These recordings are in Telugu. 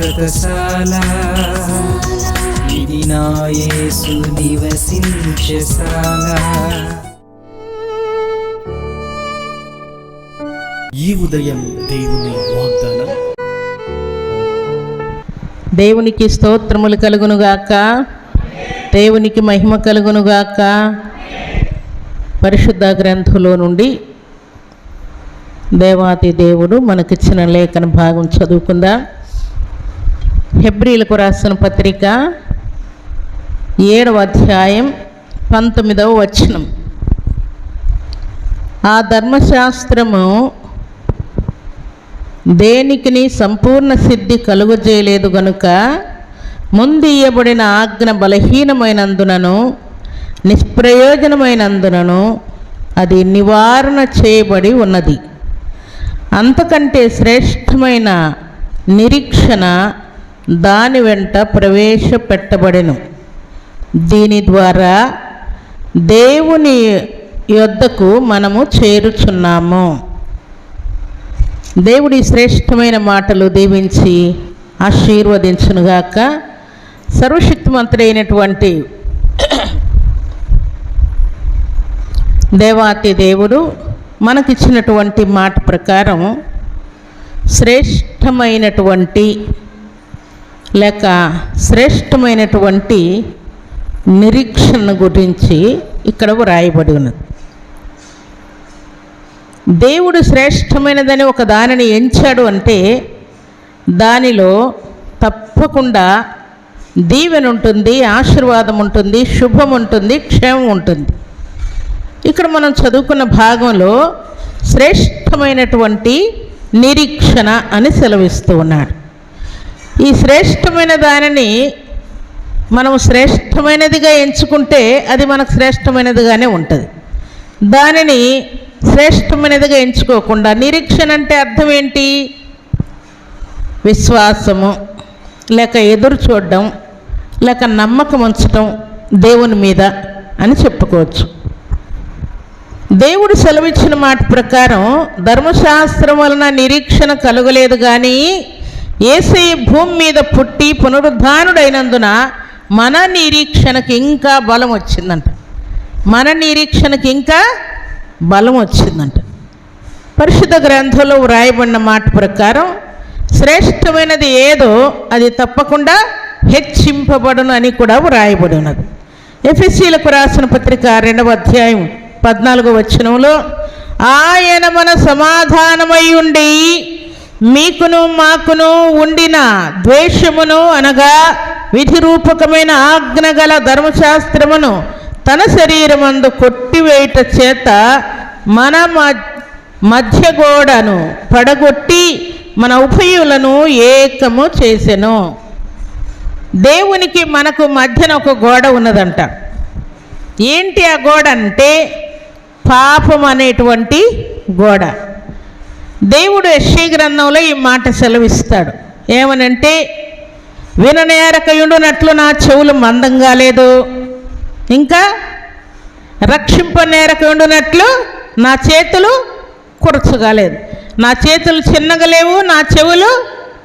శాశ్వతశాల ఇది నా యేసు నివసించశాల ఈ ఉదయం దేవుని వాగ్దానం. దేవునికి స్తోత్రములు కలుగునుగాక దేవునికి మహిమ కలుగునుగాక పరిశుద్ధ గ్రంథంలో నుండి దేవాతి దేవుడు మనకిచ్చిన లేఖన భాగం చదువుకుందాం. హెబ్రిలకు రాసిన పత్రిక ఏడవ అధ్యాయం పంతొమ్మిదవ వచనం. ఆ ధర్మశాస్త్రము దేనికిని సంపూర్ణ సిద్ధి కలుగజేయలేదు గనుక ముందు ఆజ్ఞ బలహీనమైనందునను నిష్ప్రయోజనమైనందునను అది నివారణ చేయబడి ఉన్నది. అంతకంటే శ్రేష్టమైన నిరీక్షణ దాని వెంట ప్రవేశపెట్టబడెను. దీని ద్వారా దేవుని యొద్దకు మనము చేరుచున్నాము. దేవుడి శ్రేష్టమైన మాటలు దీవించి ఆశీర్వదించునుగాక. సర్వశక్తిమంతుడు అయినటువంటి దేవాతి దేవుడు మనకిచ్చినటువంటి మాట ప్రకారం శ్రేష్టమైనటువంటి లేక శ్రేష్టమైనటువంటి నిరీక్షణ గురించి ఇక్కడ వ్రాయబడి ఉన్నది. దేవుడు శ్రేష్టమైనదని ఒక దానిని ఎంచాడు అంటే దానిలో తప్పకుండా దీవెన ఉంటుంది ఆశీర్వాదం ఉంటుంది శుభం ఉంటుంది క్షేమం ఉంటుంది. ఇక్కడ మనం చదువుకున్న భాగంలో శ్రేష్టమైనటువంటి నిరీక్షణ అని సెలవిస్తూ ఉన్నాడు. ఈ శ్రేష్టమైన దానిని మనం శ్రేష్టమైనదిగా ఎంచుకుంటే అది మనకు శ్రేష్టమైనదిగానే ఉంటుంది. దానిని శ్రేష్టమైనదిగా ఎంచుకోకుండా నిరీక్షణ అంటే అర్థం ఏంటి? విశ్వాసము లేక ఎదురు చూడడం లేక నమ్మకం ఉంచడం దేవుని మీద అని చెప్పుకోవచ్చు. దేవుడు సెలవిచ్చిన మాట ప్రకారం ధర్మశాస్త్రం వలన నిరీక్షణ కలగలేదు కానీ ఏసై భూమి మీద పుట్టి పునరుద్ధానుడైనందున మన నిరీక్షణకి ఇంకా బలం వచ్చిందంట. మన నిరీక్షణకి ఇంకా బలం వచ్చిందంట. పరిశుద్ధ గ్రంథంలో వ్రాయబడిన మాట ప్రకారం శ్రేష్టమైనది ఏదో అది తప్పకుండా హెచ్చింపబడును అని కూడా వ్రాయబడి ఉన్నది ఎఫ్ఎస్సీలకు రాసిన పత్రిక రెండవ అధ్యాయం పద్నాలుగో వచనంలో ఆయన మన సమాధానమై ఉండి మీకును మాకును ఉండిన ద్వేషమును అనగా విధిరూపకమైన ఆజ్ఞ గల ధర్మశాస్త్రమును తన శరీరమందు కొట్టివేయుట చేత మన మ- మధ్య గోడను పడగొట్టి మన ఉభయులను ఏకము చేసెను. దేవునికి మనకు మధ్యన ఒక గోడ ఉన్నదంట. ఏంటి ఆ గోడ అంటే పాపం అనేటువంటి గోడ. దేవుడు యశ్వ గ్రంథంలో ఈ మాట సెలవిస్తాడు. ఏమనంటే విననేరకయుడునట్లు నా చెవులు మందంగా లేదు. ఇంకా రక్షింపనేరకయుండునట్లు నా చేతులు కురచుగా లేదు. నా చేతులు చిన్నగా లేవు నా చెవులు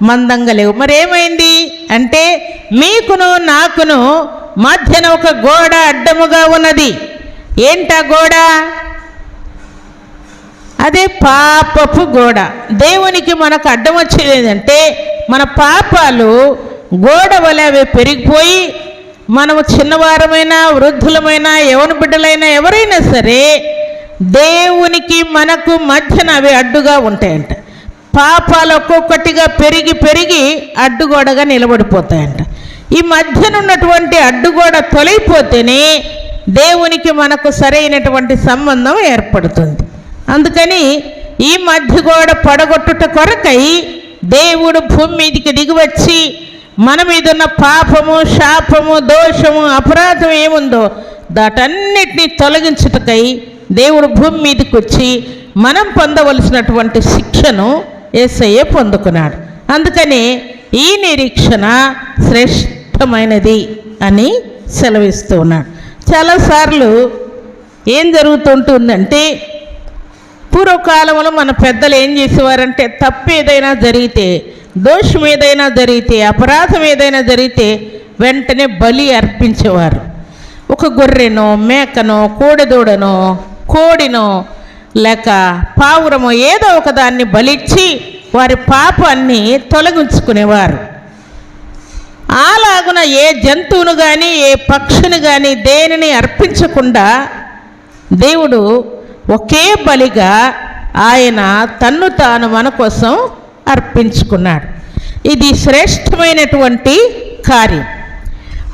మందంగా లేవు. మరి ఏమైంది అంటే మీకును నాకును మధ్యన ఒక గోడ అడ్డముగా ఉన్నది. ఏంటా గోడ? అదే పాపపు గోడ. దేవునికి మనకు అడ్డం వచ్చేది మన పాపాలు గోడ వలె అవి పెరిగిపోయి మనము చిన్నవారమైనా వృద్ధులమైనా ఎవరి బిడ్డలైనా ఎవరైనా సరే దేవునికి మనకు మధ్యన అవి అడ్డుగా ఉంటాయంట. పాపాలు ఒక్కొక్కటిగా పెరిగి పెరిగి అడ్డుగోడగా నిలబడిపోతాయంట. ఈ మధ్యన ఉన్నటువంటి అడ్డుగోడ తొలగిపోతేనే దేవునికి మనకు సరైనటువంటి సంబంధం ఏర్పడుతుంది. అందుకని ఈ మధ్య గోడ పడగొట్టుట కొరకై దేవుడు భూమి మీదకి దిగివచ్చి మన మీద ఉన్న పాపము శాపము దోషము అపరాధం ఏముందో దాటన్నిటినీ తొలగించుటకై దేవుడు భూమి మీదకి వచ్చి మనం పొందవలసినటువంటి శిక్షను ఏసయ్య పొందుకున్నాడు. అందుకని ఈ నిరీక్షణ శ్రేష్టమైనది అని సెలవిస్తూ ఉన్నాడు. చాలాసార్లు ఏం జరుగుతుంటుందంటే పూర్వకాలంలో మన పెద్దలు ఏం చేసేవారంటే తప్పు ఏదైనా జరిగితే దోషం ఏదైనా జరిగితే అపరాధం ఏదైనా జరిగితే వెంటనే బలి అర్పించేవారు. ఒక గొర్రెనో మేకనో కోడెదూడనో కోడినో లేక పావురమో ఏదో ఒక దాన్ని బలిచ్చి వారి పాపాన్ని తొలగించుకునేవారు. అలాగున ఏ జంతువును కానీ ఏ పక్షిని కానీ దేనిని అర్పించకుండా దేవుడు ఒకే బలిగా ఆయన తన్ను తాను మన కోసం అర్పించుకున్నాడు. ఇది శ్రేష్టమైనటువంటి కార్యం.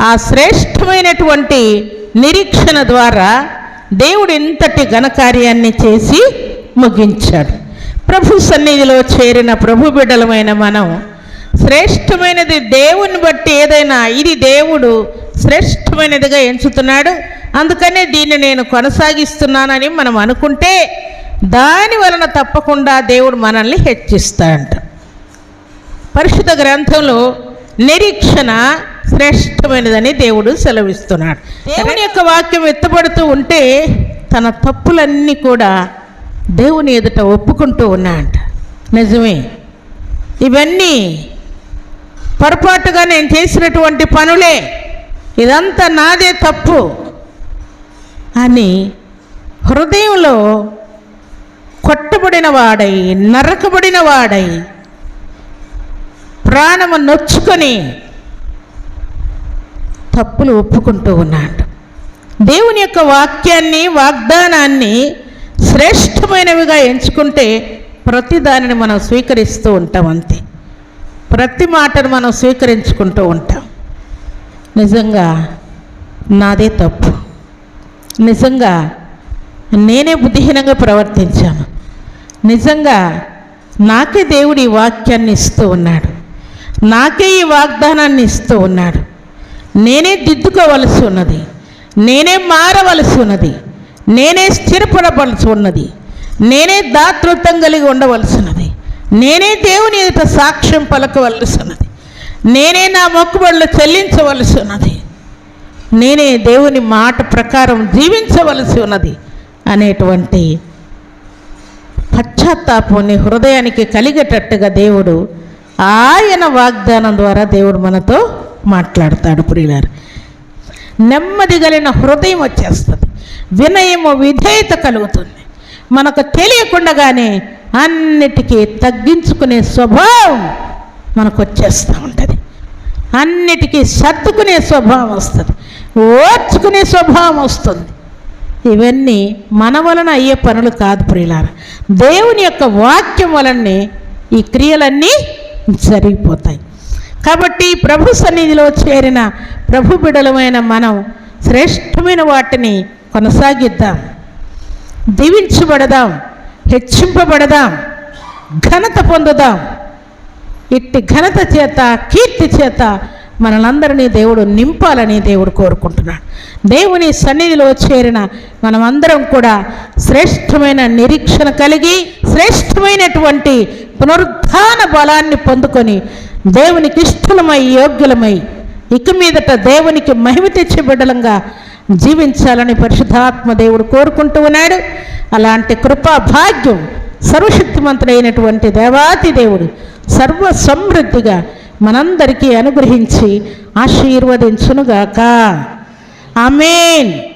ఆ శ్రేష్టమైనటువంటి నిరీక్షణ ద్వారా దేవుడు ఇంతటి ఘనకార్యాన్ని చేసి ముగించాడు. ప్రభు సన్నిధిలో చేరిన ప్రభు బిడ్డలమైన మనం శ్రేష్టమైనది దేవుని బట్టి ఏదైనా ఇది దేవుడు శ్రేష్టమైనదిగా ఎంచుతున్నాడు. అందుకనే దీన్ని నేను కొనసాగిస్తున్నానని మనం అనుకుంటే దాని వలన తప్పకుండా దేవుడు మనల్ని హెచ్చిస్తాడంట. పరిశుద్ధ గ్రంథంలో నిరీక్షణ శ్రేష్టమైనదని దేవుడు సెలవిస్తున్నాడు. దేవుని యొక్క వాక్యం ఎత్తబడుతూ ఉంటే తన తప్పులన్నీ కూడా దేవుని ఎదుట ఒప్పుకుంటూ ఉన్నాడంట. నిజమే. ఇవన్నీ పొరపాటుగా నేను చేసినటువంటి పనులే. ఇదంతా నాదే తప్పు. అని హృదయంలో కొట్టబడిన వాడై నరకబడిన వాడై ప్రాణము నొచ్చుకొని తప్పులు ఒప్పుకుంటూ ఉన్నాడు. దేవుని యొక్క వాక్యాన్ని వాగ్దానాన్ని శ్రేష్టమైనవిగా ఎంచుకుంటే ప్రతి దానిని మనం స్వీకరిస్తూ ఉంటాం అంతే. ప్రతి మాటను మనం స్వీకరించుకుంటూ ఉంటాం. నిజంగా నాదే తప్పు. నిజంగా నేనే బుద్ధిహీనంగా ప్రవర్తించాను. నిజంగా నాకే దేవుడు ఈ వాక్యాన్ని ఇస్తూ ఉన్నాడు. నాకే ఈ వాగ్దానాన్ని ఇస్తూ ఉన్నాడు. నేనే దిద్దుకోవలసి ఉన్నది. నేనే మారవలసి ఉన్నది. నేనే స్థిరపడవలసి ఉన్నది. నేనే దాతృత్వం కలిగి ఉండవలసి ఉన్నది. నేనే దేవుని ఎదుట సాక్ష్యం పలకవలసి ఉన్నది. నేనే నా మొక్కుబడులు చెల్లించవలసి ఉన్నది. నేనే దేవుని మాట ప్రకారం జీవించవలసి ఉన్నది అనేటువంటి పశ్చాత్తాపాన్ని హృదయానికి కలిగేటట్టుగా దేవుడు ఆయన వాగ్దానం ద్వారా దేవుడు మనతో మాట్లాడతాడు ప్రియులారు. నెమ్మది కలిగిన హృదయం వచ్చేస్తుంది. వినయము విధేయత కలుగుతుంది. మనకు తెలియకుండానే అన్నిటికీ తగ్గించుకునే స్వభావం మనకు వచ్చేస్తూ ఉంటుంది. అన్నిటికీ సర్దుకునే స్వభావం వస్తుంది. ఓర్చుకునే స్వభావం వస్తుంది. ఇవన్నీ మన వలన అయ్యే పనులు కాదు ప్రియులార. దేవుని యొక్క వాక్యం వలనే ఈ క్రియలన్నీ జరిగిపోతాయి. కాబట్టి ప్రభు సన్నిధిలో చేరిన ప్రభు బిడలమైన మనం శ్రేష్టమైన వాటిని కొనసాగిద్దాం. దీవించబడదాం హెచ్చింపబడదాం ఘనత పొందుదాం. ఇట్టి ఘనత చేత కీర్తి చేత మనలందరినీ దేవుడు నింపాలని దేవుడు కోరుకుంటున్నాడు. దేవుని సన్నిధిలో చేరిన మనమందరం కూడా శ్రేష్టమైన నిరీక్షణ కలిగి శ్రేష్టమైనటువంటి పునరుద్ధాన బలాన్ని పొందుకొని దేవునికి ఇష్టలమై యోగ్యులమై ఇక మీదట దేవునికి మహిమ తెచ్చే బిడ్డలంగా జీవించాలని పరిశుద్ధాత్మ దేవుడు కోరుకుంటూ ఉన్నాడు. అలాంటి కృపా భాగ్యం సర్వశక్తిమంతుడైనటువంటి దేవాతి దేవుడు సర్వ సమృద్ధిగా మనందరికీ అనుగ్రహించి ఆశీర్వదించునుగాక. ఆమెన్.